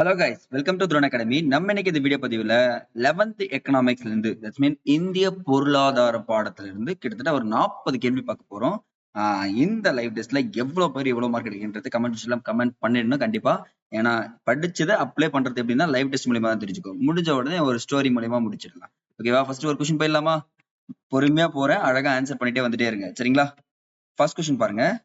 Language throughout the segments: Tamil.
Hello guys welcome to drone academy நம்ம இன்னைக்கு இந்த வீடியோ பதிவுல லெவன்த் எக்கனாமிக்ஸ்ல இருந்து தட்ஸ் மீன் இந்திய பொருளாதார பாடத்துல இருந்து கிட்டத்தட்ட ஒரு நாற்பது கேள்வி பார்க்க போறோம். ஆஹ் இந்த லைவ் டெஸ்ட்ல எவ்வளவு பேர் எவ்வளவு மார்க் எடுக்கின்றது கமெண்ட் எல்லாம் கமெண்ட் பண்ணிடணும் கண்டிப்பா. ஏன்னா படிச்சதை அப்ளை பண்றது எப்படின்னா லைவ் டெஸ்ட் மூலியமா தான் தெரிஞ்சுக்கும். முடிஞ்ச உடனே ஒரு ஸ்டோரி மூலியமா முடிச்சிடலாம். ஓகேவா ஃபர்ஸ்ட் ஒரு கொஸ்டின் போயிடலாமா? பொறுமையா போறேன். அழகா ஆன்சர் பண்ணிட்டே வந்துட்டே இருங்க. சரிங்களா? ஃபர்ஸ்ட் கொஸ்டின் பாருங்க.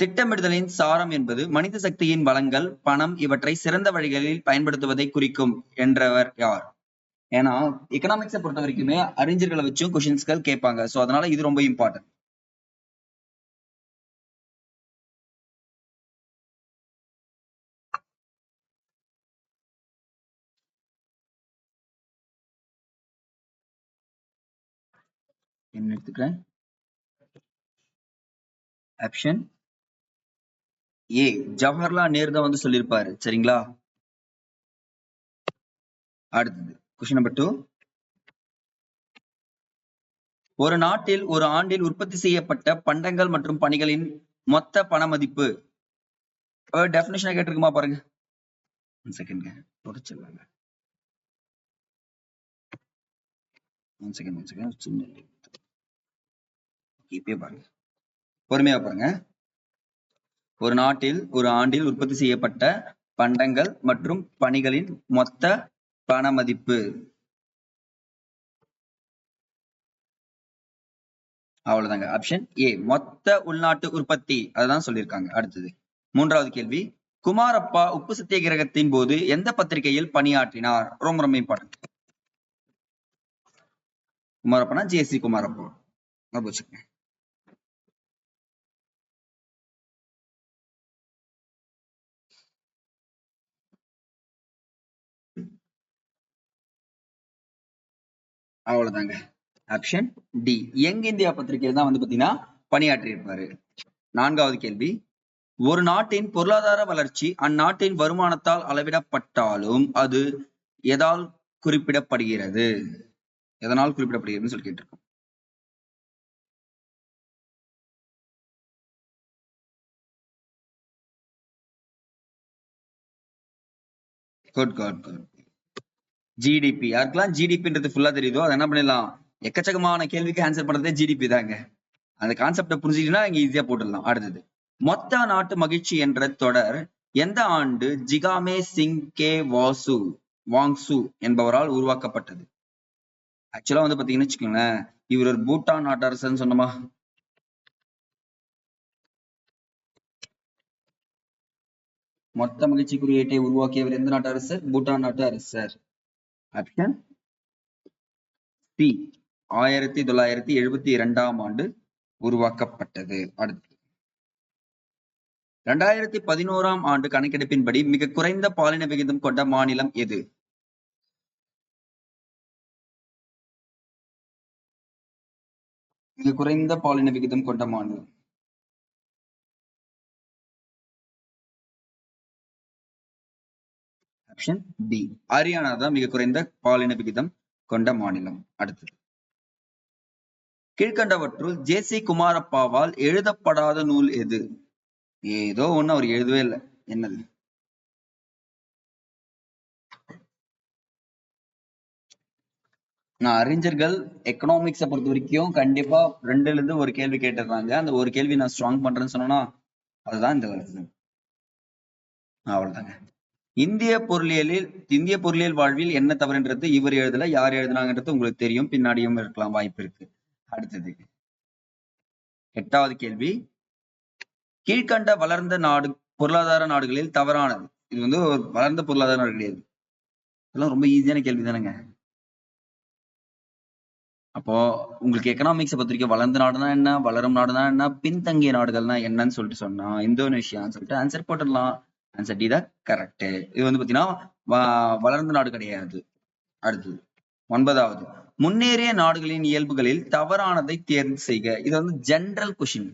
திட்டமிடுதலின் சாரம் என்பது மனித சக்தியின் வளங்கள் பணம் இவற்றை சிறந்த வழிகளில் பயன்படுத்துவதை குறிக்கும் என்றவர் யார்? ஏன்னா எக்கனாமிக்ஸை பொறுத்த வரைக்குமே அறிஞர்களை வச்சும் கொஷின்ஸ்கள் கேட்பாங்க. சோ அதனால இது ரொம்ப இம்பார்ட்டன்ட் என்ன எடுத்துக்கிறேன்? ஆப்ஷன் ஏ ஜவஹர்லால் நேரு தான் வந்து சொல்லியிருப்பாரு. சரிங்களா? அடுத்தது கொஸ்டின் நம்பர் டூ ஒரு நாட்டில் ஒரு ஆண்டில் உற்பத்தி செய்யப்பட்ட பண்டங்கள் மற்றும் பணிகளின் மொத்த பண மதிப்பு டெபினேஷன் கேட்டிருக்குமா பாருங்க. ஒன் செகண்ட் தொடச்சிடலாங்க. ஒன் செகண்ட் ஒன் செகண்ட் சின்ன இப்பயே பாருங்க. பொறுமையா பாருங்க. ஒரு நாட்டில் ஒரு ஆண்டில் உற்பத்தி செய்யப்பட்ட பண்டங்கள் மற்றும் பணிகளின் மொத்த பண மதிப்பு அவ்வளவுதாங்க. ஆப்ஷன் ஏ மொத்த உள்நாட்டு உற்பத்தி. அதுதான் சொல்லியிருக்காங்க. அடுத்தது மூன்றாவது கேள்வி குமாரப்பா உப்பு சத்தியாகிரகத்தின் போது எந்த பத்திரிகையில் பணியாற்றினார்? ரொம்ப ரொம்ப இம்பார்ட்டன்ட் குமாரப்பனா ஜேசி குமாரப்பா. வச்சுக்கோங்க அவ்வளவுதாங்க. ஆப்ஷன் டி யங் இந்தியா பத்திரிகையில் தான் வந்து பாத்தீங்கன்னா பணியாற்றி இருப்பாரு நான்காவது கேள்வி. ஒரு நாட்டின் பொருளாதார வளர்ச்சி அந்நாட்டின் வருமானத்தால் அளவிடப்பட்டாலும் அது எதால் குறிப்பிடப்படுகிறது? எதனால் குறிப்பிடப்படுகிறதுன்னு சொல்லி கேட்டிருக்கோம். குட் குட் குட் ஜிடிபி யாருக்கெல்லாம் ஜிடிபின்றது ஃபுல்லா தெரியுதோ அதை என்ன பண்ணிடலாம்? எக்கச்சக்கமான கேள்விக்கு ஆன்சர் பண்றதே ஜிடிபி தாங்க. அந்த கான்செப்டை புரிஞ்சுக்கிட்டா இங்க ஈஸியா போட்டுடலாம். அடுத்தது மொத்த நாட்டு மகிழ்ச்சி என்ற தொடர் எந்த ஆண்டு ஜிகாமே சிங் கே வாசு வாங்சு என்பவரால் உருவாக்கப்பட்டது? ஆக்சுவலா வந்து பாத்தீங்கன்னு வச்சுக்கோங்களேன் இவர் ஒரு பூட்டான் நாட்டரசன் சொன்னமா? மொத்த மகிழ்ச்சி குறியீட்டை உருவாக்கியவர் எந்த நாட்டு அரசர் பூட்டான் நாட்டு அரசர் ஆப்ஷன் பி ஆயிரத்தி தொள்ளாயிரத்தி எழுபத்தி இரண்டாம் ஆண்டு உருவாக்கப்பட்டது. அடுத்து. இரண்டாயிரத்தி பதினோராம் ஆண்டு கணக்கெடுப்பின்படி மிக குறைந்த பாலின விகிதம் கொண்ட மாநிலம் எது? மிக குறைந்த பாலின விகிதம் கொண்ட மாநிலம். ஆப்ஷன் பி ஹரியானா தான் மிக குறைந்த பாலின விகிதம் கொண்ட மாநிலம். அடுத்தது. கீழ்கண்டவற்றுள் ஜே சி குமாரப்பாவால் எழுதப்படாத நூல் எது? ஏதோ ஒண்ணு அவர் எழுதவே இல்லை. என்னது? நான் அறிஞர்கள் எக்கனாமிக்ஸை பொறுத்த வரைக்கும் கண்டிப்பா ரெண்டுல இருந்து ஒரு கேள்வி கேட்டுறாங்க. அந்த ஒரு கேள்வி நான் ஸ்ட்ராங் பண்றேன்னு சொன்னோம்னா அதுதான் இந்த வருது. அவ்வளவுதாங்க. இந்திய பொருளியலில் இந்திய பொருளியல் வாழ்வில் என்ன தவறுன்றது இவர் எழுதல யார் எழுதுனாங்கன்றது உங்களுக்கு தெரியும். பின்னாடியும் இருக்கலாம் வாய்ப்பு இருக்கு. அடுத்தது. எட்டாவது கேள்வி. கீழ்கண்ட வளர்ந்த நாடு பொருளாதார நாடுகளில் தவறானது. இது வந்து ஒரு வளர்ந்த பொருளாதார நாடு கிடையாது. இதெல்லாம் ரொம்ப ஈஸியான கேள்வி தானேங்க. அப்போ உங்களுக்கு எக்கனாமிக்ஸை பொறுத்த வரைக்கும் வளர்ந்த நாடுனா என்ன வளரும் நாடுனா என்ன பின்தங்கிய நாடுகள்னா என்னன்னு சொல்லிட்டு சொன்னா இந்தோனேஷியான்னு சொல்லிட்டு ஆன்சர் போட்டுடலாம். ஆன்சர் டி தான் கரெக்ட் இது வந்து பாத்தீங்கன்னா வளர்ந்த நாடு கிடையாது. அடுத்தது ஒன்பதாவது முன்னேறிய நாடுகளின் இயல்புகளில் தவறானதை தேர்வு செய்க. இது வந்து ஜென்ரல் கொஷின்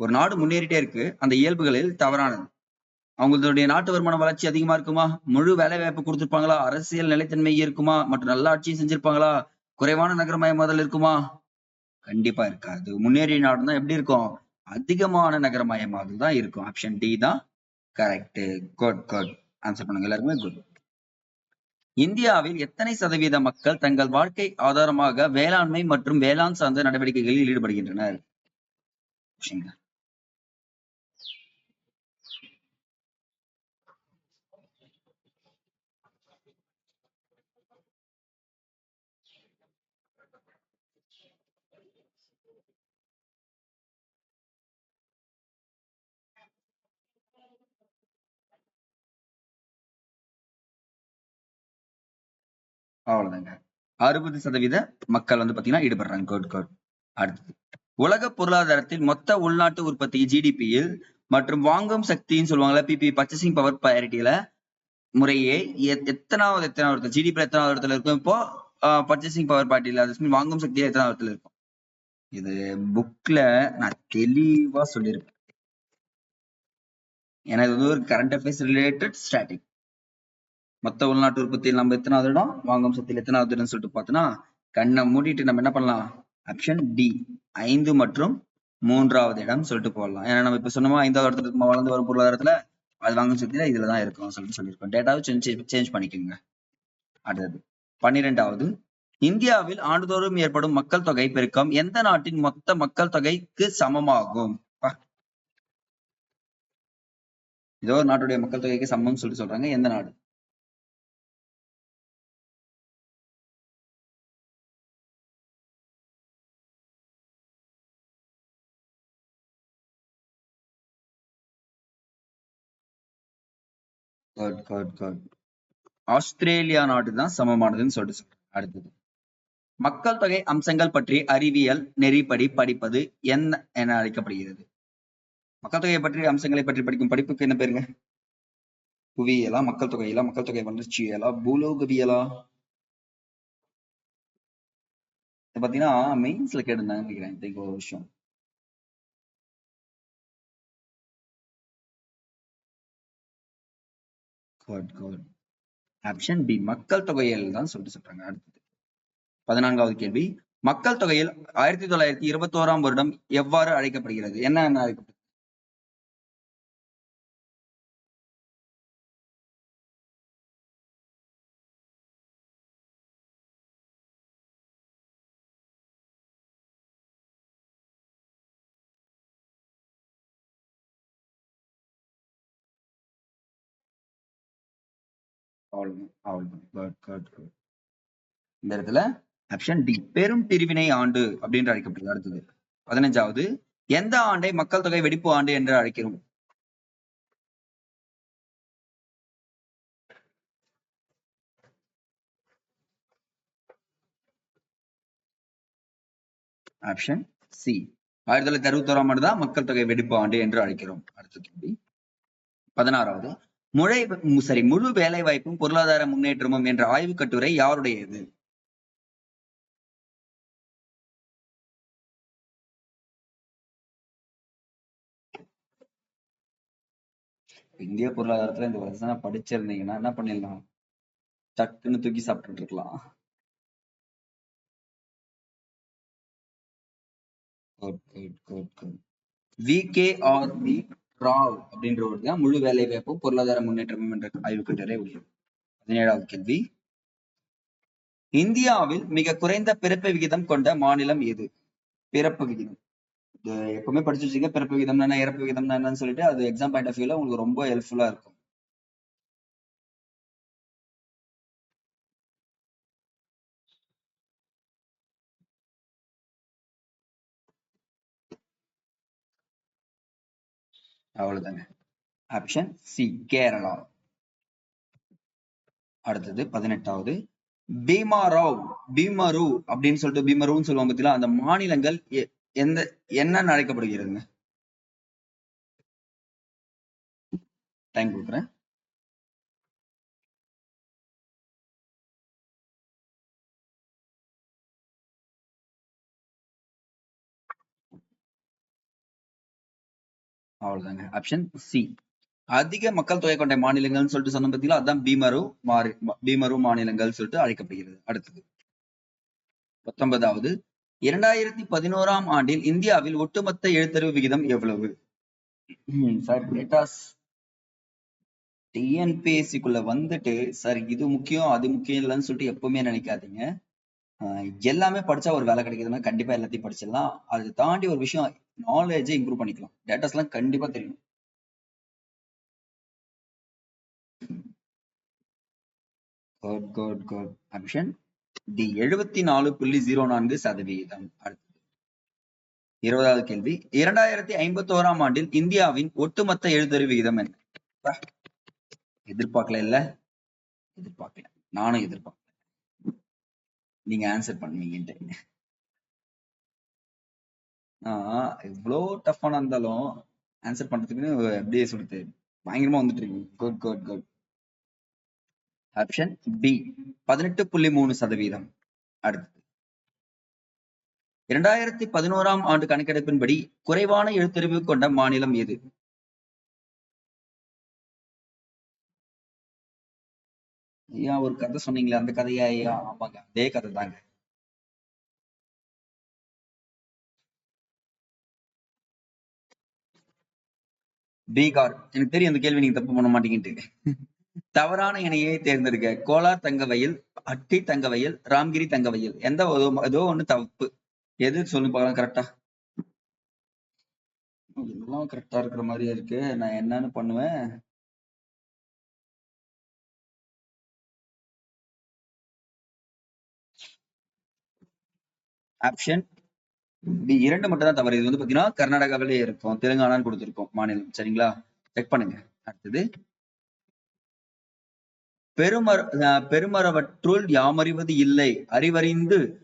ஒரு நாடு முன்னேறிட்டே இருக்கு அந்த இயல்புகளில் தவறானது. அவங்களுடைய நாட்டு வருமான வளர்ச்சி அதிகமா இருக்குமா? முழு வேலை வாய்ப்பு கொடுத்திருப்பாங்களா? அரசியல் நிலைத்தன்மை இருக்குமா? மற்றும் நல்ல ஆட்சியும் செஞ்சிருப்பாங்களா? குறைவான நகரமயமாதல் இருக்குமா? கண்டிப்பா இருக்காது. முன்னேறிய நாடுனா எப்படி இருக்கும்? அதிகமான நகரமயமாதல் தான் இருக்கும். ஆப்ஷன் டி தான் கரெக்ட் குட் குட் ஆன்சர் பண்ணுங்க. எல்லாருக்குமே குட் இந்தியாவில் எத்தனை சதவீத மக்கள் தங்கள் வாழ்க்கை ஆதாரமாக வேளாண்மை மற்றும் வேளாண் சார்ந்த நடவடிக்கைகளில் ஈடுபடுகின்றனர்? அவ்வளவுதாங்க. அறுபது சதவீத மக்கள் வந்து பாத்தீங்கன்னா ஈடுபடுறாங்க குட் குட் அடுத்தது உலக பொருளாதாரத்தில் மொத்த உள்நாட்டு உற்பத்தி ஜிடிபியில் மற்றும் வாங்கும் சக்தின்னு சொல்லுவாங்கல்ல பிபி பர்ச்சேசிங் பவர் பேரிட்டியில முறையே எத்- எத்தனாவது எத்தனாவது ஜிடிபி எத்தனாவது இடத்துல இருக்கும் இப்போ பர்ச்சேசிங் பவர் பார்ட்டியில அது வாங்கும் சக்தி எத்தனாவது இடத்துல இருக்கும்? இது புக்ல நான் தெளிவா சொல்லியிருப்பேன். ஏன்னா இது வந்து ஒரு கரண்ட் அஃபேர்ஸ் ரிலேட்டட் ஸ்டாட்டிக் மொத்த உள்நாட்டு உற்பத்தியில் நம்ம எத்தனாவது இடம்? வாங்கும் சக்தியில் எத்தனாவது இடம் சொல்லிட்டு பார்த்தோன்னா கண்ணை மூடிட்டு நம்ம என்ன பண்ணலாம்? ஆப்ஷன் டி ஐந்து மற்றும் மூன்றாவது இடம் சொல்லிட்டு போடலாம். ஏன்னா நம்ம இப்ப சொன்னோமா ஐந்தாவது இடத்துல நம்ம வளர்ந்து வரும் பொருளாதாரத்துல அது வாங்கும் சக்தியில இதுல தான் இருக்கும் சொல்லிட்டு சொல்லியிருக்கோம். டேட்டாவை சேஞ்ச் சேஞ்ச் பண்ணிக்கோங்க. அடுத்தது பன்னிரெண்டாவது இந்தியாவில் ஆண்டுதோறும் ஏற்படும் மக்கள் தொகை பெருக்கம் எந்த நாட்டின் மொத்த மக்கள் தொகைக்கு சமமாகும்? ஏதோ ஒரு நாட்டுடைய மக்கள் தொகைக்கு சமம்னு சொல்லிட்டு சொல்றாங்க. எந்த நாடு? காட் காட் காட் ஆஸ்திரேலியா நாடு தான் சமமானதுன்னு சொல்லிட்டு அடுத்தது. மக்கள் தொகை அம்சங்கள் பற்றி அறிவியல் நெறிப்படி படிப்பது என்ன என அழைக்கப்படுகிறது. மக்கள் தொகையை பற்றி அம்சங்களை பற்றி படிக்கும் படிப்புக்கு என்ன பேருங்க? புவியியலா மக்கள் தொகையிலா மக்கள் தொகை வளர்ச்சியலா பூலோகவியலா? பாத்தீங்கன்னா மெயின்ஸ்ல கேட்டிருந்தாங்க நினைக்கிறேன் ஒரு விஷயம் குட் குட் ஆப்ஷன் பி மக்கள் தொகையில் தான் சொல்லிட்டு சொல்றாங்க அடுத்தது. பதினான்காவது கேள்வி மக்கள் தொகையில் ஆயிரத்தி தொள்ளாயிரத்தி இருபத்தோராம் வருடம் எவ்வாறு அழைக்கப்படுகிறது? என்ன என்ன இந்த இடத்துல ஆப்ஷன் டி பெரும் பிரிவினை ஆண்டு அப்படின்னு அழைக்கப்படுது. அடுத்தது பதினஞ்சாவது எந்த ஆண்டை மக்கள் தொகை வெடிப்பு ஆண்டு என்று அழைக்கிறோம்? ஆப்ஷன் சி ஆயிரத்தி தொள்ளாயிரத்தி அறுபத்தி ஓராம் ஆண்டு தான் மக்கள் தொகை வெடிப்பு ஆண்டு என்று அழைக்கிறோம். அடுத்த கேள்வி. பதினாறாவது முழை சரி முழு வேலை வாய்ப்பும் பொருளாதார முன்னேற்றமும் என்ற ஆய்வு கட்டுரை யாருடையது? இந்திய பொருளாதாரத்துல இந்த வருஷம் படிச்சிருந்தீங்கன்னா என்ன பண்ணிடலாம் டக்குன்னு தூக்கி சாப்பிட்டுட்டு இருக்கலாம். V K R good VKR அப்படின்ற ஒரு தான் முழு வேலை வாய்ப்பும் பொருளாதார முன்னேற்றமும் என்ற ஆய்வு கட்டுரை உள்ளது பதினேழாவது கேள்வி. இந்தியாவில் மிக குறைந்த பிறப்பு விகிதம் கொண்ட மாநிலம் எது? பிறப்பு விகிதம். எப்பவுமே படிச்சு வச்சுக்க பிறப்பு விகிதம்னா என்ன? இறப்பு விகிதம்னா என்னன்னு சொல்லிட்டு அது எக்ஸாம் பாயிண்ட் ஆஃப் வியூல உங்களுக்கு ரொம்ப ஹெல்ப்ஃபுல்லா இருக்கும். அவ்வளவுதாங்க. ஆப்ஷன் சி கேரளா அடுத்தது பதினெட்டாவது பீமாராவ் பீமரு அப்படின்னு சொல்லிட்டு பீமருன்னு சொல்லுவாங்க பார்த்தீங்களா அந்த மாநிலங்கள் எந்த என்ன அழைக்கப்படுகிறதுங்க. டைம் கொடுக்குறேன். அவ்வளவுதாங்க. ஆப்ஷன் சி அதிக மக்கள் தொகை கொண்ட மாநிலங்கள்னு சொல்லிட்டு சொன்ன பார்த்தீங்களா அதான் பீமரு மாறி பீமரு மாநிலங்கள் சொல்லிட்டு அழைக்கப்படுகிறது. அடுத்தது. பத்தொன்பதாவது. இரண்டாயிரத்தி பதினோராம் ஆண்டில் இந்தியாவில் ஒட்டுமொத்த எழுத்தறிவு விகிதம் எவ்வளவு? சார் டேட்டாஸ் டிஎன்பிஎஸ்சிக்குள்ள வந்துட்டு சார் இது முக்கியம் அது முக்கியம் இல்லைன்னு சொல்லிட்டு எப்பவுமே நினைக்காதீங்க. எல்லாமே படிச்சா ஒரு வேலை கிடைக்குதுன்னா கண்டிப்பா எல்லாத்தையும் படிச்சிடலாம். அது தாண்டி ஒரு விஷயம் நாலேஜை இம்ப்ரூவ் பண்ணிக்கலாம். டேட்டாஸ் எல்லாம் கண்டிப்பா தெரியும். Good good good option D எழுபத்தி நாலு புள்ளி ஜீரோ நான்கு சதவீதம். அடுத்தது. இருபதாவது கேள்வி. இரண்டாயிரத்தி ஐம்பத்தி ஓராம் ஆண்டில் இந்தியாவின் ஒட்டுமொத்த எழுத்தறிவு விகிதம் என்ன? எதிர்பார்க்கல இல்ல? எதிர்பார்க்கல. நானும் எதிர்பார்க்கல. நீங்க ஆன்சர் பண்ணுவீங்கன்ட்டு நான் எவ்வளோ டஃப்பான இருந்தாலும் ஆன்சர் பண்றதுக்குன்னு அப்படியே சொல்லிட்டு பயங்கரமா வந்துட்டு இருக்கீங்க good good good option B பதினெட்டு புள்ளி மூணு சதவீதம். அடுத்தது. இரண்டாயிரத்தி பதினோராம் ஆண்டு கணக்கெடுப்பின்படி குறைவான எழுத்தறிவு கொண்ட மாநிலம் எது? ஐயா ஒரு கதை சொன்னீங்களே அந்த கதையா ஐயா? ஆமாங்க அதே கதை தாங்க. பீகார். எனக்கு தெரியும் அந்த கேள்வி நீங்க தப்பு பண்ண மாட்டீங்கன்ட்டு. தவறான இணையை தேர்ந்தெடுக்க கோலார் தங்கவயல் அட்டி தங்கவயல் ராம்கிரி தங்கவயல் எந்த ஏதோ ஒண்ணு தப்பு. எது சொல்லு பார்க்கலாம் கரெக்டா எல்லாம் கரெக்டா இருக்கிற மாதிரியே இருக்கு. நான் என்னன்னு பண்ணுவேன். ஆப்ஷன் பி இரண்டு மட்டும் தான் தவறு. இது வந்து பாத்தீங்கன்னா கர்நாடகாவிலே இருக்கும். தெலுங்கானான்னு கொடுத்திருக்கோம் மாநிலம். சரிங்களா? செக் பண்ணுங்க. அடுத்தது. பெருமர அஹ் பெருமரவற்றுள் யாமறிவது இல்லை. அறிவறிந்து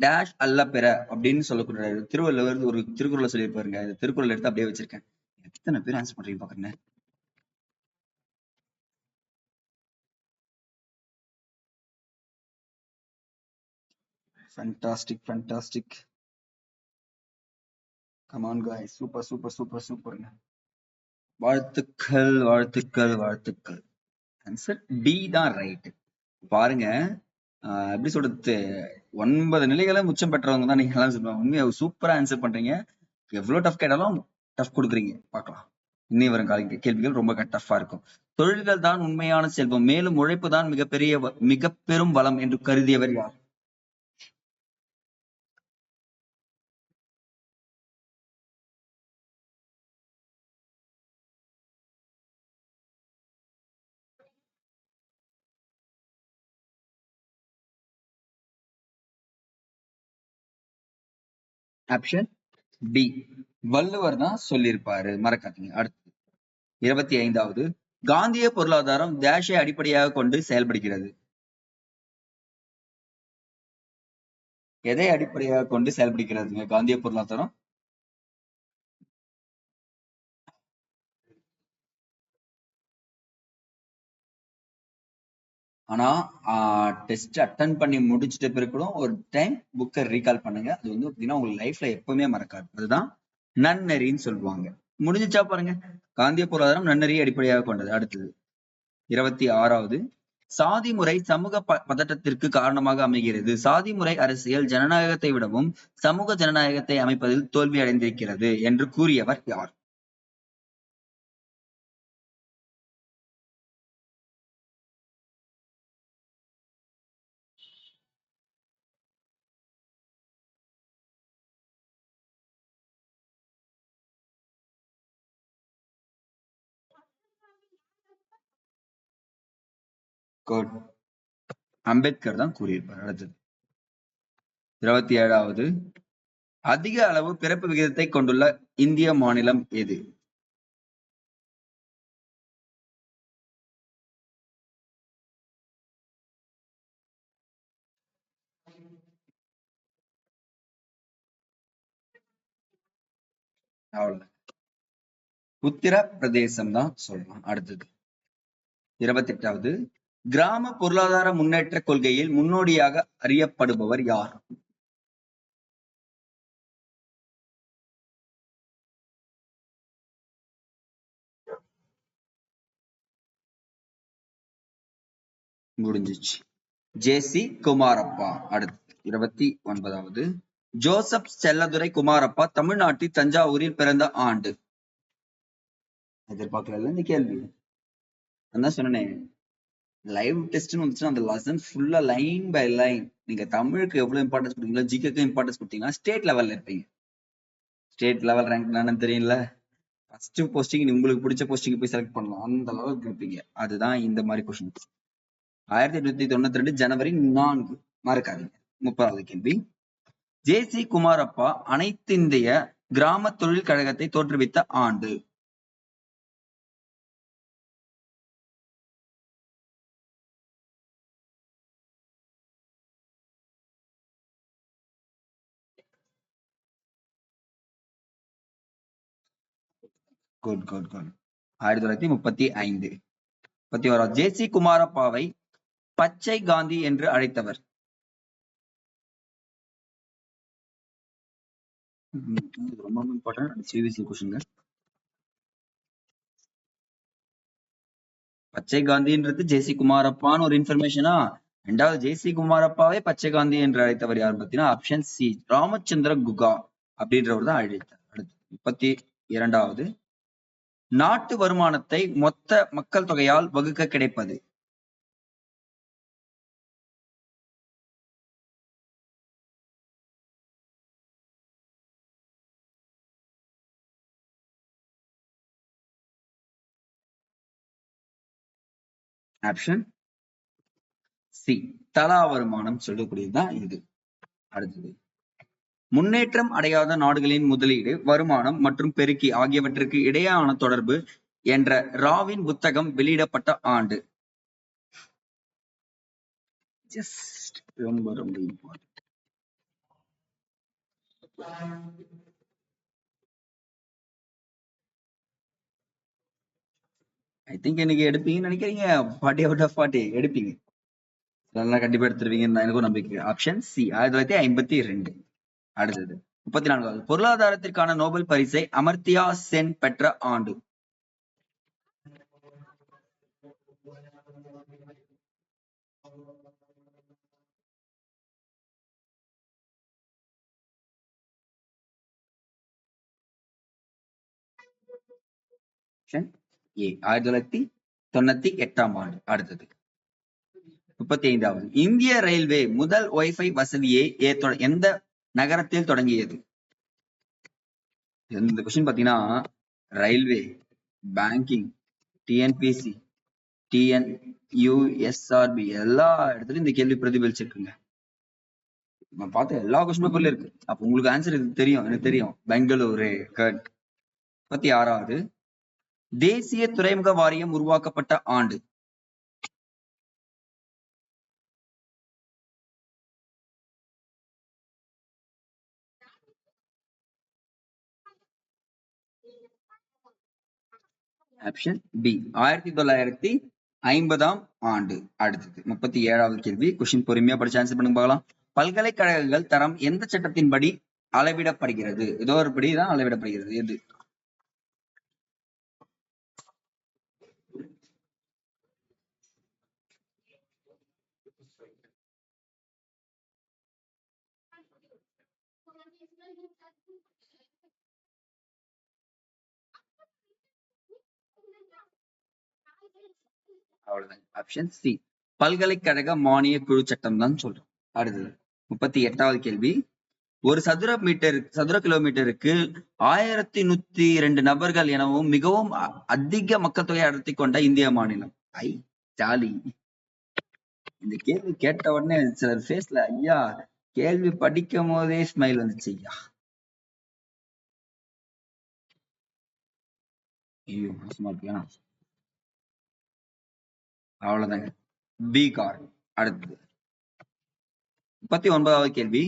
டேஷ் அல்ல பெற அப்படின்னு சொல்லக்கூடிய திருவள்ளுவர் ஒரு திருக்குறளை சொல்லியிருப்பாருங்க. திருக்குறள் எடுத்து அப்படியே வச்சிருக்கேன். எத்தனை பேர் ஆன்சர் பண்றீங்க பாக்குறேன் fantastic fantastic come on guys super super super சூப்பர்ங்க வாழ்த்துக்கள் வாழ்த்துக்கள் வாழ்த்துக்கள். ஆன்சர் டி தான் ரைட் பாருங்க. எப்படி சொல்றது? ஒன்பது நிலைகளை முச்சம் பெற்றவங்க தான் நீங்க எல்லாம் சொல்லுவாங்க. உண்மையா சூப்பரா ஆன்சர் பண்றீங்க. எவ்வளவு டஃப் கேட்டாலும் டஃப் கொடுக்குறீங்க. பார்க்கலாம். இன்னி வரும் கால கேள்விகள். ரொம்ப டஃப்பா இருக்கும். தொழில்கள் தான் உண்மையான செல்வம். மேலும் உழைப்பு தான் மிகப்பெரிய வ- மிக பெரும் வளம் என்று கருதியவர் யார்? ஆப்ஷன் டி வள்ளுவர் தான் சொல்லியிருப்பாரு. மறக்காதீங்க. அடுத்து இருபத்தி ஐந்தாவது. காந்திய பொருளாதாரம் தேஷை அடிப்படையாக கொண்டு செயல்படுகிறது. எதை அடிப்படையாக கொண்டு செயல்படுகிறதுங்க காந்திய பொருளாதாரம்? ஆனா டெஸ்ட் அட்டன் பண்ணி முடிச்சிட்ட பிறகு ஒரு டைம் புக்கை ரீகால் பண்ணுங்க. அது வந்து பாத்தீங்கன்னா உங்க லைஃப்ல எப்பவுமே மறக்காது. அதுதான் நன்னெறின்னு சொல்லுவாங்க. முடிஞ்சுச்சா பாருங்க. காந்திய பொருளாதாரம் நன்னெறியை அடிப்படையாக கொண்டது. அடுத்தது இருபத்தி ஆறாவது சாதி முறை சமூக ப- பதட்டத்திற்கு காரணமாக அமைகிறது. சாதி முறை அரசியல் ஜனநாயகத்தை விடவும் சமூக ஜனநாயகத்தை அமைப்பதில் தோல்வி அடைந்திருக்கிறது என்று கூறியவர் யார்? அம்பேத்கர் தான் கூறியிருப்பார் அடுத்தது. இருபத்தி ஏழாவது. அதிக அளவு பிறப்பு விகிதத்தை கொண்டுள்ள இந்திய மாநிலம் எது? அவ்வளவு உத்தரப்பிரதேசம் தான் சொல்லலாம் அடுத்தது. இருபத்தி எட்டாவது கிராம பொருளாதார முன்னேற்ற கொள்கையில் முன்னோடியாக அறியப்படுபவர் யார்? முடிஞ்சிச்சு. ஜே சி குமாரப்பா அடுத்து இருபத்தி ஒன்பதாவது. ஜோசப் செல்லதுரை குமாரப்பா தமிழ்நாட்டில் தஞ்சாவூரில் பிறந்த ஆண்டு. எதிர்பார்க்கல இந்த கேள்வி. நான் சொன்னேன். லைவ் டெஸ்ட்னு வந்துச்சுன்னா அந்த லெசன் ஃபுல்லா லைன் பை லைன் நீங்க தமிழுக்கு எவ்வளவு இம்பார்ட்டன்ஸ் கொடுத்தீங்களோ ஜிகேக்கு இம்பார்ட்டன்ஸ் கொடுத்தீங்கன்னா ஸ்டேட் லெவல்ல இருப்பீங்க. ஸ்டேட் லெவல் ரேங்க் என்னன்னு தெரியல. ஃபர்ஸ்ட் போஸ்டிங் உங்களுக்கு பிடிச்ச போஸ்டிங் போய் செலக்ட் பண்ணலாம். அந்த அளவுக்கு இருப்பீங்க. அதுதான் இந்த மாதிரி கொஸ்டின் ஆயிரத்தி எட்நூத்தி தொண்ணூத்தி ரெண்டு ஜனவரி நான்கு. மறக்காதீங்க முப்பதாவது கேள்வி. ஜே சி குமாரப்பா அனைத்திந்திய கிராம தொழில் கழகத்தை தோற்றுவித்த ஆண்டு. குட் குட் குட் ஆயிரத்தி தொள்ளாயிரத்தி முப்பத்தி ஐந்து. முப்பத்தி ஓராவது ஜே சி குமாரப்பாவை பச்சை காந்தி என்று அழைத்தவர். ரொம்ப ரொம்ப இம்பார்ட்டன்ட் சிபிஎஸ்சி கொஸ்டின் பச்சை காந்தின்றது ஜே சி குமாரப்பான்னு ஒரு இன்ஃபர்மேஷனா ரெண்டாவது ஜே சி குமாரப்பாவை பச்சை காந்தி என்று அழைத்தவர் யார் பார்த்தீங்கன்னா ஆப்ஷன் சி ராமச்சந்திர குகா அப்படின்றவர் தான் அழைத்தார். அடுத்து முப்பத்தி இரண்டாவது. நாட்டு வருமானத்தை மொத்த மக்கள் தொகையால் வகுக்க கிடைப்பது. ஆப்ஷன் சி தலா வருமானம் சொல்லக்கூடியதுதான் இது. அடுத்தது. முன்னேற்றம் அடையாத நாடுகளின் முதலீடு வருமானம் மற்றும் பெருக்கி ஆகியவற்றுக்கு இடையேயான தொடர்பு என்ற ராவின் புத்தகம் வெளியிடப்பட்ட ஆண்டு. ரொம்ப ரொம்ப ஐ திங்க் இன்னைக்கு எடுப்பீங்கன்னு நினைக்கிறீங்க. ஃபார்ட்டி அவுட் ஆஃப் ஃபார்ட்டி எடுப்பீங்க. நல்லா கண்டிப்பா எடுத்துருவீங்கன்னு எனக்கும் நம்பிக்கை. ஆப்ஷன் சி ஆயிரத்தி தொள்ளாயிரத்தி ஐம்பத்தி ரெண்டு. அடுத்தது. முப்பத்தி நான்காவது பொருளாதாரத்திற்கான நோபல் பரிசை அமர்த்தியா சென் பெற்ற ஆண்டு. ஏ ஆயிரத்தி தொள்ளாயிரத்தி தொண்ணூத்தி எட்டாம் ஆண்டு. அடுத்தது. முப்பத்தி ஐந்தாவது இந்திய ரயில்வே முதல் ஒய்ஃபை வசதியை எந்த நகரத்தில் தொடங்கியது. இந்த கொஸ்டின் பாத்தீங்கன்னா railway banking TNPSC TN USRB எல்லா இடத்துலயும் இந்த கேள்வி பிரதிபலிச்சிருக்குங்க. நான் பார்த்த எல்லா கொஸ்டின் பேப்பர்ல இருக்கு. அப்ப உங்களுக்கு ஆன்சர் இது தெரியும். எனக்கு தெரியும். பெங்களூரு கட். முப்பத்தி ஆறாவது தேசிய துறைமுக வாரியம் உருவாக்கப்பட்ட ஆண்டு. ஆப்ஷன் பி ஆயிரத்தி தொள்ளாயிரத்தி ஐம்பதாம் ஆண்டு அடுத்தது. முப்பத்தி ஏழாவது கேள்வி. கொஸ்டின் பொறுமையா படிச்சு ஆன்சர் பண்ணுங்க பார்க்கலாம். பல்கலைக்கழகங்கள் தரம் எந்த சட்டத்தின்படி அளவிடப்படுகிறது? ஏதோ ஒரு படி தான் அளவிடப்படுகிறது. எது? அவ்வளவுதான் ஆப்ஷன் சி பல்கலைக்கழக மானிய குழு சட்டம் தான் சொல்றோம். அடுத்தது முப்பத்தி எட்டாவது கேள்வி. ஒரு சதுர மீட்டர் சதுர கிலோமீட்டருக்கு ஆயிரத்தி நூத்தி இரண்டு நபர்கள் எனவும் மிகவும் அதிக மக்கள் தொகை அடர்த்தி கொண்ட இந்திய மாநிலம். ஐ ஜாலி. இந்த கேள்வி கேட்ட உடனே சிலர் ஃபேஸ்ல ஐயா கேள்வி படிக்கும் போதே ஸ்மைல் வந்துச்சு ஐயா. ஐயோ மோசமா இருக்கியா அவ்வளவுதாங்க. பீகார் அடுத்தது. முப்பத்தி ஒன்பதாவது கேள்வி.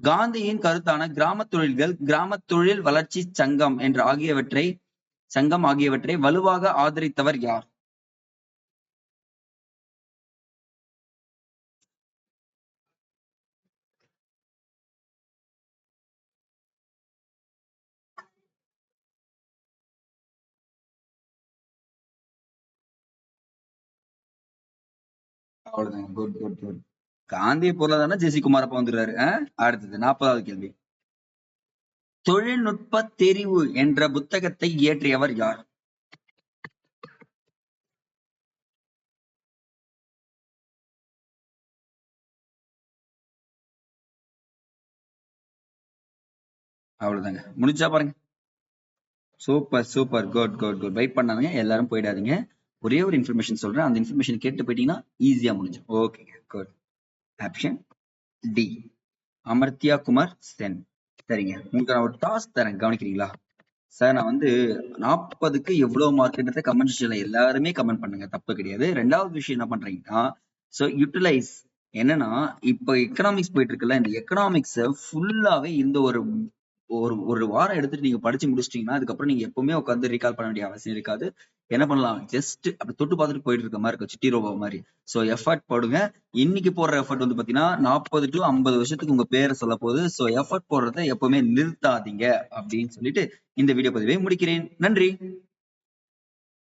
காந்தியின் கருத்தான கிராம தொழில்கள் கிராம தொழில் வளர்ச்சி சங்கம் என்ற ஆகியவற்றை சங்கம் ஆகியவற்றை வலுவாக ஆதரித்தவர் யார்? அவ்வளவுதாங்க. Good good good. காந்திய பொருளாதார ஜெசி அப்ப வந்துடுறாரு. அடுத்தது நாற்பதாவது கேள்வி. தொழில்நுட்ப தெரிவு என்ற புத்தகத்தை இயற்றியவர் யார்? அவ்வளவுதாங்க. முடிஞ்சா பாருங்க. Super super. Good good good. Wait பண்ணாதீங்க. எல்லாரும் போயிடாதீங்க. ஒரே ஒரு இன்ஃபர்மேஷன் சொல்றேன். அந்த இன்ஃபர்மேஷன் கேட்டு போயிட்டீங்கன்னா ஈஸியா முடிஞ்சு ஓகேங்க good option D Amartya Kumar Sen சரிங்க. உங்களுக்கு நான் ஒரு டாஸ்க் தரேன். கவனிக்கிறீங்களா? சார் நான் வந்து நாற்பதுக்கு எவ்வளவு மார்க்ன்றத கமெண்ட் செக்ஷன்ல எல்லாருமே கமெண்ட் பண்ணுங்க. தப்பு கிடையாது. ரெண்டாவது விஷயம் என்ன பண்றீங்கன்னா ஸோ யூட்டிலைஸ் என்னன்னா இப்போ எக்கனாமிக்ஸ் போயிட்டு இருக்குல்ல இந்த எக்கனாமிக்ஸை ஃபுல்லாவே இந்த ஒரு ஒரு ஒரு வாரம் எடுத்துட்டு நீங்க படிச்சு முடிச்சிட்டீங்கன்னா அதுக்கப்புறம் நீங்க எப்பவுமே உட்காந்து ரீகால் பண்ண வேண்டிய அவசியம் இருக்காது. என்ன பண்ணலாம்? ஜஸ்ட் அப்படி தொட்டு பார்த்துட்டு போயிட்டு இருக்க மாதிரி இருக்கும் சிட்டி ரோபோ மாதிரி. சோ எஃபர்ட் போடுங்க. இன்னைக்கு போடுற எஃபர்ட் வந்து பாத்தீங்கன்னா நாற்பது டு ஐம்பது வருஷத்துக்கு உங்க பேரை சொல்ல போகுது. சோ எஃபர்ட் போடுறத எப்பவுமே நிறுத்தாதீங்க அப்படின்னு சொல்லிட்டு இந்த வீடியோ பதிவை முடிக்கிறேன். நன்றி.